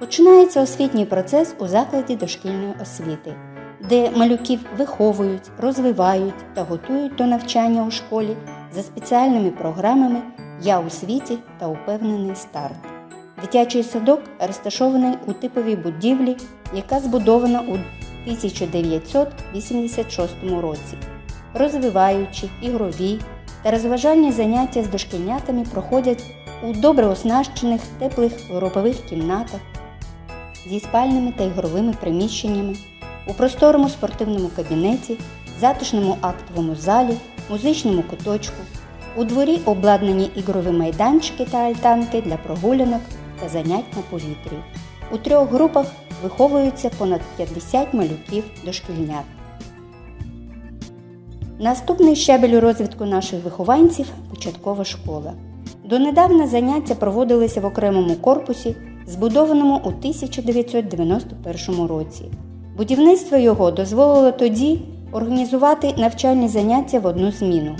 Починається освітній процес у закладі дошкільної освіти, де малюків виховують, розвивають та готують до навчання у школі за спеціальними програмами Я у світі та упевнений старт. Дитячий садок розташований у типовій будівлі, яка збудована у 1986 році. Розвиваючі, ігрові та розважальні заняття з дошкільнятами проходять у добре оснащених теплих групових кімнатах зі спальними та ігровими приміщеннями, у просторому спортивному кабінеті, затишному актовому залі, музичному куточку. У дворі обладнані ігрові майданчики та альтанки для прогулянок та занять на повітрі. У трьох групах виховуються понад 50 малюків дошкільнят. Наступний щабель у розвитку наших вихованців початкова школа. Донедавна заняття проводилися в окремому корпусі, збудованому у 1991 році. Будівництво його дозволило тоді організувати навчальні заняття в одну зміну.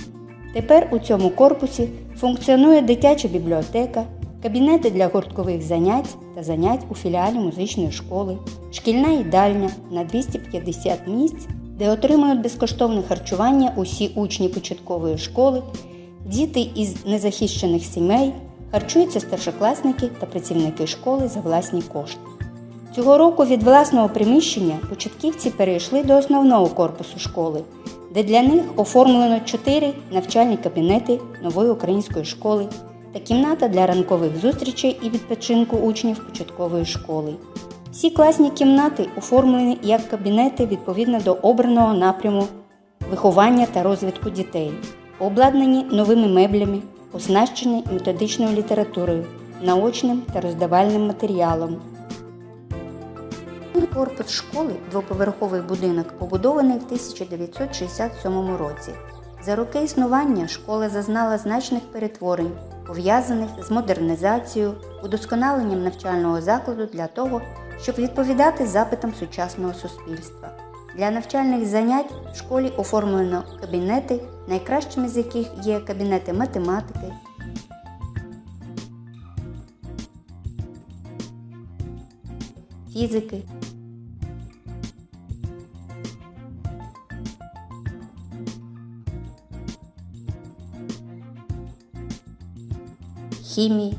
Тепер у цьому корпусі функціонує дитяча бібліотека, кабінети для гурткових занять та занять у філіалі музичної школи, шкільна їдальня на 250 місць, де отримують безкоштовне харчування усі учні початкової школи, діти із незахищених сімей, харчуються старшокласники та працівники школи за власні кошти. Цього року від власного приміщення початківці перейшли до основного корпусу школи, де для них оформлено чотири навчальні кабінети нової української школи та кімната для ранкових зустрічей і відпочинку учнів початкової школи. Всі класні кімнати оформлені як кабінети відповідно до обраного напряму виховання та розвитку дітей, обладнані новими меблями, оснащені методичною літературою, наочним та роздавальним матеріалом. Корпус школи, двоповерховий будинок, побудований в 1967 році. За роки існування школа зазнала значних перетворень, пов'язаних з модернізацією, удосконаленням навчального закладу для того, щоб відповідати запитам сучасного суспільства. Для навчальних занять в школі оформлено кабінети, найкращими з яких є кабінети математики, фізики, хімії,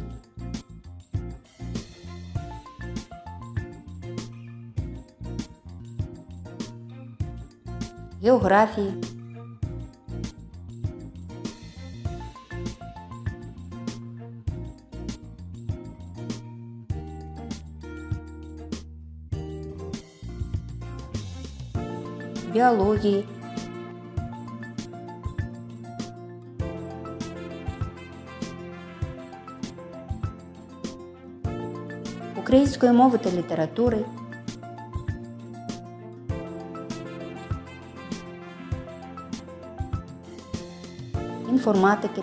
географії, біології, української мови та літератури, інформатики,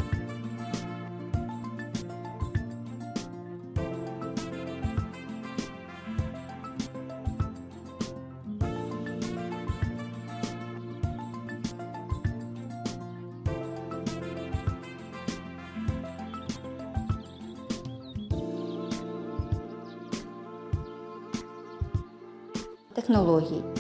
технологій.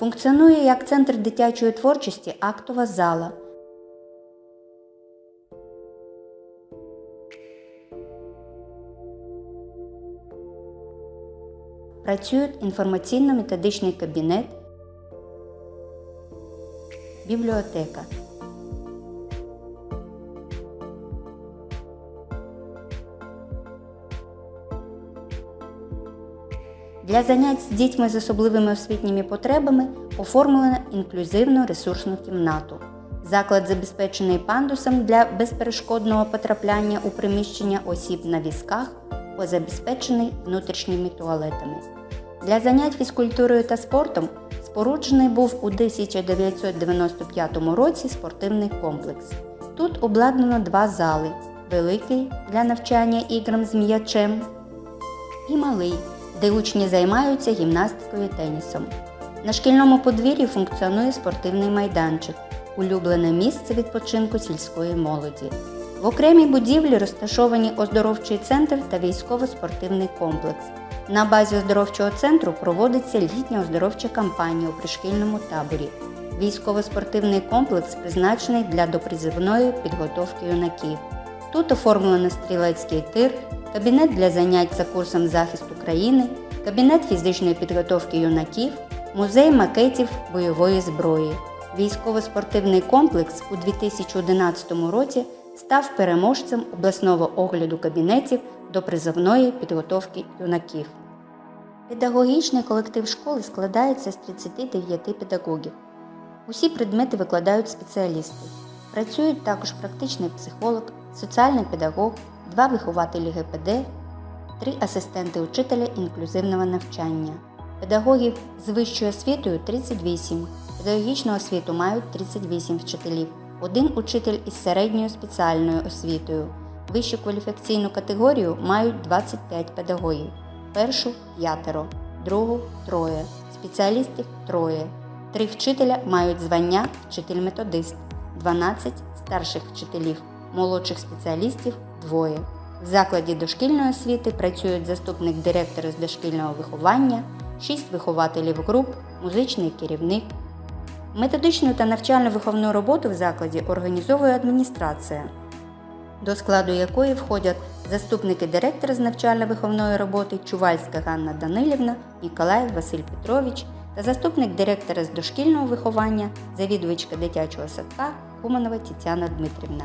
Функціонує як центр дитячої творчості актова зала. Працюють інформаційно-методичний кабінет, бібліотека. Для занять з дітьми з особливими освітніми потребами оформлено інклюзивну ресурсну кімнату. Заклад забезпечений пандусом для безперешкодного потрапляння у приміщення осіб на візках, забезпечений внутрішніми туалетами. Для занять фізкультурою та спортом споруджений був у 1995 році спортивний комплекс. Тут обладнано два зали великий для навчання іграм з м'ячем і малий, де учні займаються гімнастикою і тенісом. На шкільному подвір'ї функціонує спортивний майданчик, улюблене місце відпочинку сільської молоді. В окремій будівлі розташовані оздоровчий центр та військово-спортивний комплекс. На базі оздоровчого центру проводиться літня оздоровча кампанія у пришкільному таборі. Військово-спортивний комплекс призначений для допризивної підготовки юнаків. Тут оформлено стрілецький тир, кабінет для занять за курсом захисту країни, кабінет фізичної підготовки юнаків, музей макетів бойової зброї. Військово-спортивний комплекс у 2011 році став переможцем обласного огляду кабінетів до призовної підготовки юнаків. Педагогічний колектив школи складається з 39 педагогів. Усі предмети викладають спеціалісти. Працюють також практичний психолог, соціальний педагог, два вихователі ГПД, три асистенти учителя інклюзивного навчання. Педагогів з вищою освітою 38, педагогічну освіту мають 38 вчителів, один учитель із середньою спеціальною освітою. Вищу кваліфікаційну категорію мають 25 педагогів, першу п'ятеро, другу троє, спеціалістів троє. Три вчителя мають звання вчитель-методист, 12 старших вчителів, молодших спеціалістів двоє. В закладі дошкільної освіти працюють заступник директора з дошкільного виховання, 6 вихователів груп, музичний керівник. Методичну та навчально-виховну роботу в закладі організовує адміністрація, до складу якої входять заступники директора з навчально-виховної роботи Чувальська Ганна Данилівна, Ніколаєв Василь Петрович та заступник директора з дошкільного виховання, завідувачка дитячого садка Куманова Тетяна Дмитрівна.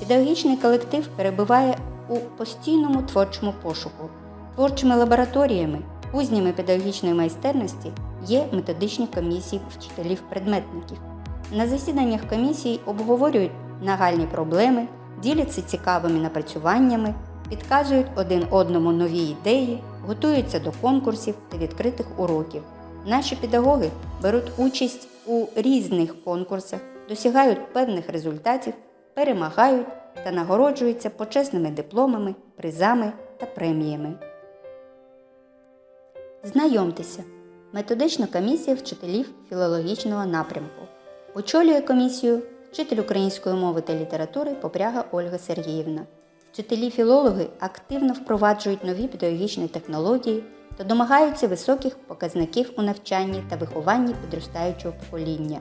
Педагогічний колектив перебуває у постійному творчому пошуку. Творчими лабораторіями, кузнями педагогічної майстерності є методичні комісії вчителів-предметників. На засіданнях комісій обговорюють нагальні проблеми, діляться цікавими напрацюваннями, підказують один одному нові ідеї, готуються до конкурсів та відкритих уроків. Наші педагоги беруть участь у різних конкурсах, досягають певних результатів, перемагають та нагороджуються почесними дипломами, призами та преміями. Знайомтеся, методична комісія вчителів філологічного напрямку. Очолює комісію вчитель української мови та літератури Попряга Ольга Сергіївна. Вчителі-філологи активно впроваджують нові педагогічні технології та домагаються високих показників у навчанні та вихованні підростаючого покоління.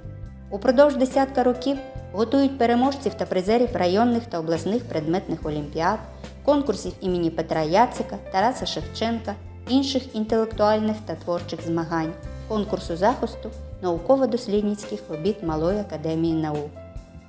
Упродовж десятка років готують переможців та призерів районних та обласних предметних олімпіад, конкурсів імені Петра Яцика, Тараса Шевченка, інших інтелектуальних та творчих змагань, конкурсу захисту науково-дослідницьких робіт Малої академії наук.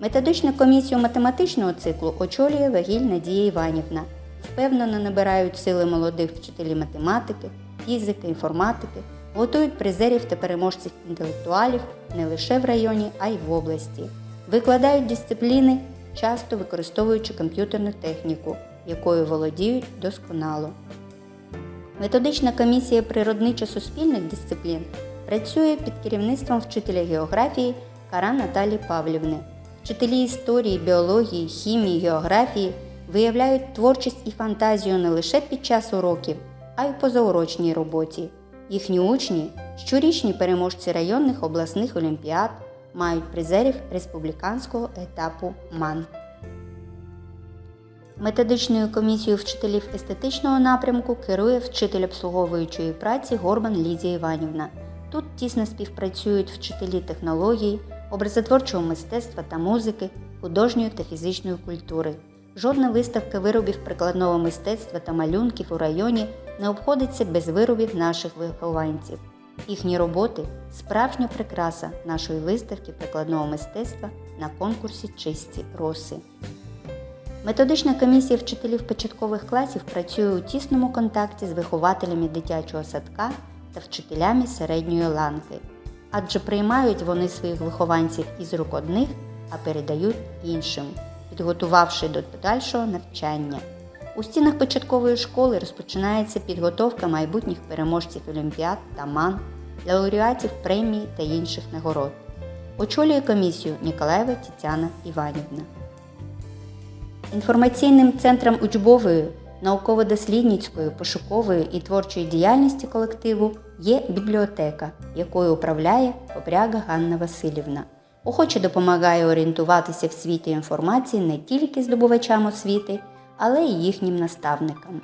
Методичну комісію математичного циклу очолює Вагіль Надія Іванівна. Впевнено набирають сили молодих вчителів математики, фізики, інформатики, готують призерів та переможців інтелектуалів не лише в районі, а й в області. Викладають дисципліни, часто використовуючи комп'ютерну техніку, якою володіють досконало. Методична комісія природничо-суспільних дисциплін працює під керівництвом вчителя географії Кара Наталі Павлівни. Вчителі історії, біології, хімії, географії виявляють творчість і фантазію не лише під час уроків, а й позаурочній роботі. Їхні учні щорічні переможці районних обласних олімпіад мають призерів республіканського етапу МАН. Методичною комісією вчителів естетичного напрямку керує вчитель обслуговуючої праці Горбан Лідія Іванівна. Тут тісно співпрацюють вчителі технології, образотворчого мистецтва та музики, художньої та фізичної культури. Жодна виставка виробів прикладного мистецтва та малюнків у районі не обходиться без виробів наших вихованців. Їхні роботи справжня прикраса нашої виставки прикладного мистецтва на конкурсі Чисті роси. Методична комісія вчителів початкових класів працює у тісному контакті з вихователями дитячого садка та вчителями середньої ланки, адже приймають вони своїх вихованців із рук одних, а передають іншим, підготувавши до подальшого навчання. У стінах початкової школи розпочинається підготовка майбутніх переможців олімпіад та МАН, лауреатів премії та інших нагород. Очолює комісію Ніколаєва Тетяна Іванівна. Інформаційним центром учбової, науково-дослідницької, пошукової і творчої діяльності колективу є бібліотека, якою управляє Попряга Ганна Васильівна. Охоче допомагає орієнтуватися в світі інформації не тільки здобувачам освіти, але й їхнім наставникам.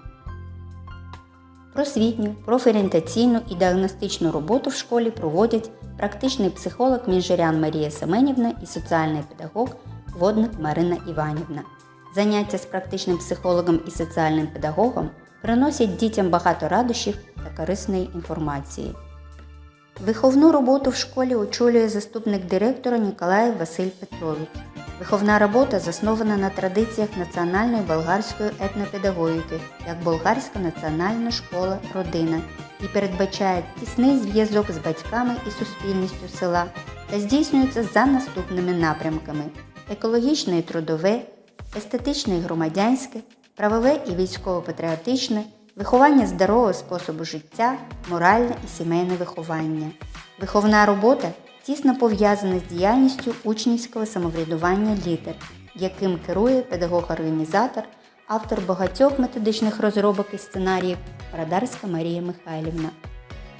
Просвітню, профорієнтаційну і діагностичну роботу в школі проводять практичний психолог Мінжирян Марія Семенівна і соціальний педагог Водник Марина Іванівна. Заняття з практичним психологом і соціальним педагогом приносять дітям багато радощів та корисної інформації. Виховну роботу в школі очолює заступник директора Ніколаєв Василь Петрович. Виховна робота заснована на традиціях національної болгарської етнопедагогіки, як болгарська національна школа родина і передбачає тісний зв'язок з батьками і суспільністю села та здійснюється за наступними напрямками: екологічне і трудове, естетичне і громадянське, правове і військово-патріотичне, виховання здорового способу життя, моральне і сімейне виховання. Виховна робота тісно пов'язана з діяльністю учнівського самоврядування літер, яким керує педагог-організатор, автор багатьох методичних розробок і сценаріїв Радарська Марія Михайлівна.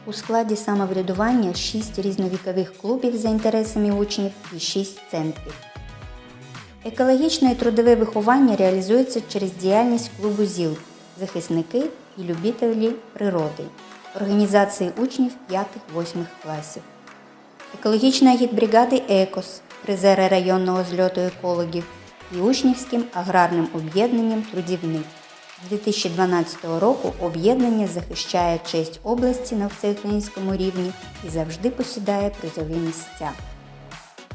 У складі самоврядування 6 різновікових клубів за інтересами учнів і 6 центрів. Екологічне і трудове виховання реалізується через діяльність клубу ЗІЛ захисники і любителі природи, організації учнів 5-8 класів. Екологічна гідбригади ЕКОС, призери районного зльоту екологів і учнівським аграрним об'єднанням Трудівник. З 2012 року об'єднання захищає честь області на всеукраїнському рівні і завжди посідає призові місця.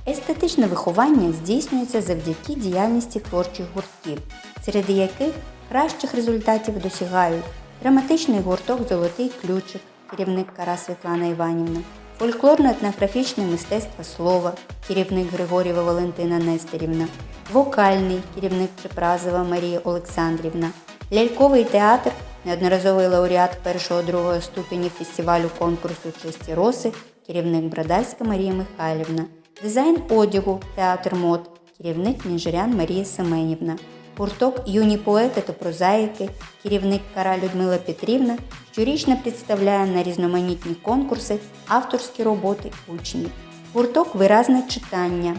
Естетичне виховання здійснюється завдяки діяльності творчих гуртків, серед яких кращих результатів досягають драматичний гурток Золотий ключик, керівник Кара Світлана Іванівна, фольклорно-етнографічне мистецтво слова, керівник Григорєва Валентина Нестерівна, вокальний керівник Припразова Марія Олександрівна, ляльковий театр, неодноразовий лауреат першого-другого ступенів фестивалю конкурсу Чисті роси, керівник Брадальська Марія Михайлівна, дизайн одягу, театр мод, керівник Мінжирян Марія Семенівна, гурток юні поети та прозаїки, керівник Кара Людмила Петрівна щорічно представляє на різноманітні конкурси авторські роботи учнів. Гурток виразне читання.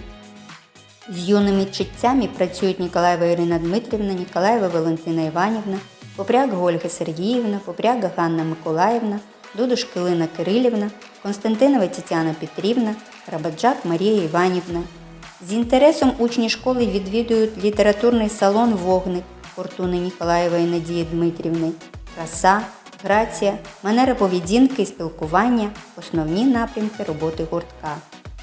З юними читцями працюють Ніколаєва Ірина Дмитрівна, Ніколаєва Валентина Іванівна, Попряг Ольга Сергіївна, Попряга Ганна Миколаївна, Дудуш Килина Кирилівна, Константинова Тетяна Петрівна, Рабаджак Марія Іванівна. З інтересом учні школи відвідують літературний салон Вогник Фортуни Ніколаєвої Надії Дмитрівни, краса, грація, манера поведінки спілкування основні напрямки роботи гуртка.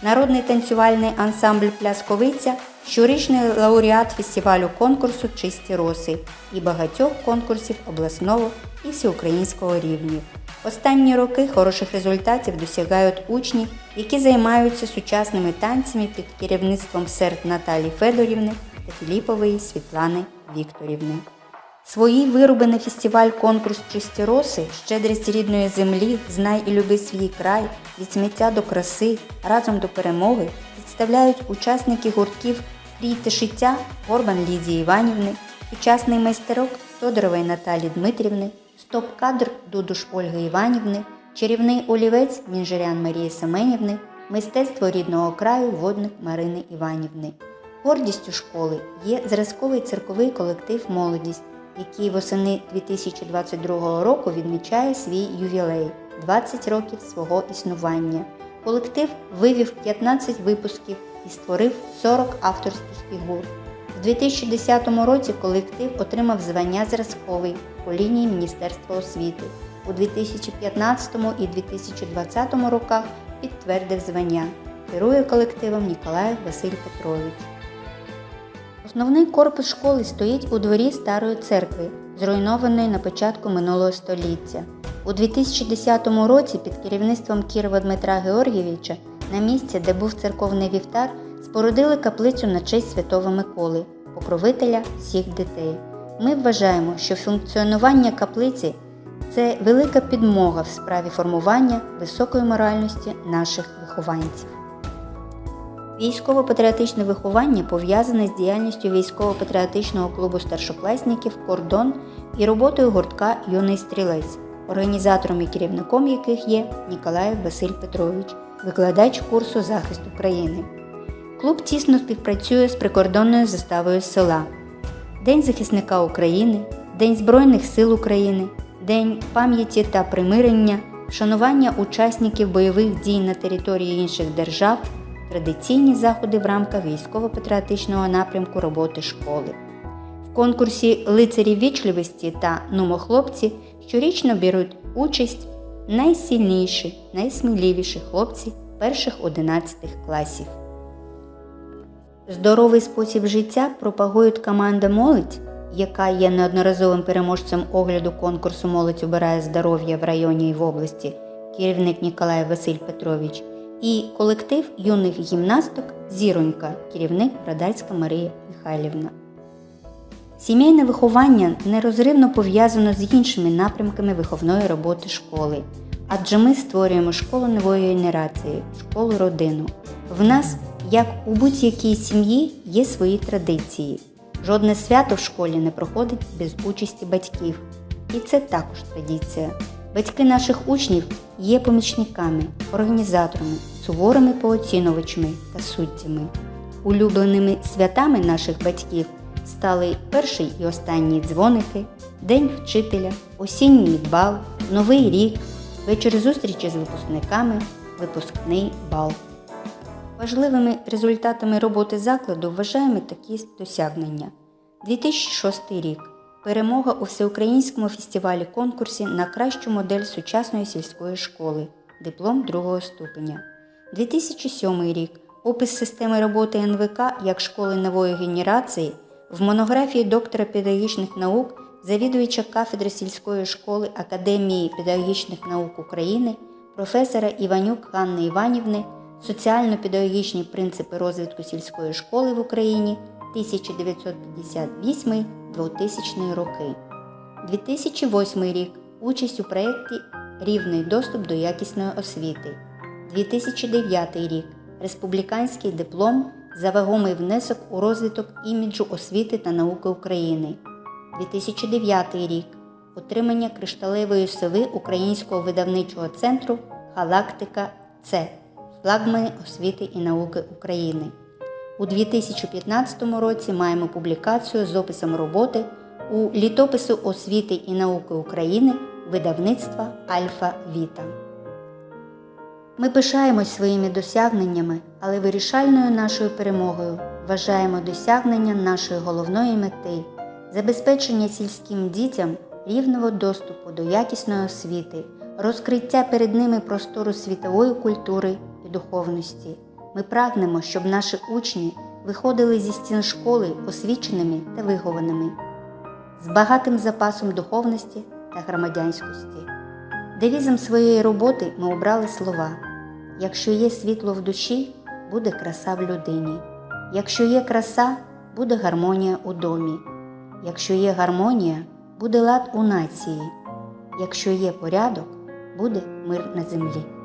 Народний танцювальний ансамбль Плясковиця щорічний лауреат фестивалю конкурсу Чисті роси і багатьох конкурсів обласного і всеукраїнського рівнів. Останні роки хороших результатів досягають учні, які займаються сучасними танцями під керівництвом серд Наталії Федорівни та Філіпової Світлани Вікторівни. Свої вироби на фестиваль конкурс Чисті роси, щедрість рідної землі, знай і люби свій край, від сміття до краси, разом до перемоги представляють учасники гуртків Крій та шиття Горбан Лідії Іванівни, сучасний майстерок Тодорової Наталі Дмитрівни, стоп-кадр Дудуш Ольги Іванівни, чарівний олівець Мінжирян Марії Семенівни, мистецтво рідного краю водник Марини Іванівни. Гордістю школи є зразковий цирковий колектив Молодість, який восени 2022 року відмічає свій ювілей 20 років свого існування. Колектив вивів 15 випусків і створив 40 авторських фігур. У 2010 році колектив отримав звання зразковий по лінії Міністерства освіти. У 2015 і 2020 роках підтвердив звання. Керує колективом Ніколаєв Василь Петрович. Основний корпус школи стоїть у дворі Старої церкви, зруйнованої на початку минулого століття. У 2010 році під керівництвом Кірова Дмитра Георгійовича на місці, де був церковний вівтар, спорудили каплицю на честь Святого Миколи, покровителя всіх дітей. Ми вважаємо, що функціонування каплиці це велика підмога в справі формування високої моральності наших вихованців. Військово-патріотичне виховання пов'язане з діяльністю військово-патріотичного клубу старшокласників Кордон і роботою гуртка Юний стрілець, організатором і керівником яких є Ніколаєв Василь Петрович, викладач курсу захист України. Клуб тісно співпрацює з прикордонною заставою села. День захисника України, День Збройних сил України, День пам'яті та примирення, вшанування учасників бойових дій на території інших держав, традиційні заходи в рамках військово-патріотичного напрямку роботи школи. В конкурсі лицарі вічливості та нумохлопці щорічно беруть участь найсильніші, найсміливіші хлопці перших 11 класів. Здоровий спосіб життя пропагують команда Молодь, яка є неодноразовим переможцем огляду конкурсу Молодь обирає здоров'я в районі і в області, керівник Ніколай Василь Петрович, і колектив юних гімнасток Зіронька, керівник Брадальська Марія Михайлівна. Сімейне виховання нерозривно пов'язано з іншими напрямками виховної роботи школи, адже ми створюємо школу нової генерації, школу родину. В нас, як у будь-якій сім'ї, є свої традиції. Жодне свято в школі не проходить без участі батьків. І це також традиція. Батьки наших учнів є помічниками, організаторами, суворими пооцінувачами та суддями. Улюбленими святами наших батьків стали перший і останній дзвоники, День вчителя, осінній бал, Новий рік, вечір зустрічі з випускниками, випускний бал. Важливими результатами роботи закладу вважаємо такі досягнення. 2006 рік. Перемога у всеукраїнському фестивалі конкурсі на кращу модель сучасної сільської школи. Диплом другого ступеня. 2007 рік. Опис системи роботи НВК як школи нової генерації в монографії доктора педагогічних наук, завідувача кафедри сільської школи Академії педагогічних наук України, професора Іванюк Ганни Іванівни Соціально-педагогічні принципи розвитку сільської школи в Україні 1958-2000 роки. 2008 рік. Участь у проєкті Рівний доступ до якісної освіти. 2009 рік. Республіканський диплом за вагомий внесок у розвиток іміджу освіти та науки України. 2009 рік. Отримання кришталевої сови Українського видавничого центру Галактика С флагмани освіти і науки України. У 2015 році маємо публікацію з описом роботи у літопису освіти і науки України видавництва Альфа Віта. Ми пишаємось своїми досягненнями, але вирішальною нашою перемогою вважаємо досягнення нашої головної мети забезпечення сільським дітям рівного доступу до якісної освіти, розкриття перед ними простору світової культури духовності. Ми прагнемо, щоб наші учні виходили зі стін школи освіченими та вихованими, з багатим запасом духовності та громадянськості. Девізом своєї роботи ми обрали слова: якщо є світло в душі, буде краса в людині. Якщо є краса, буде гармонія у домі. Якщо є гармонія, буде лад у нації. Якщо є порядок, буде мир на землі.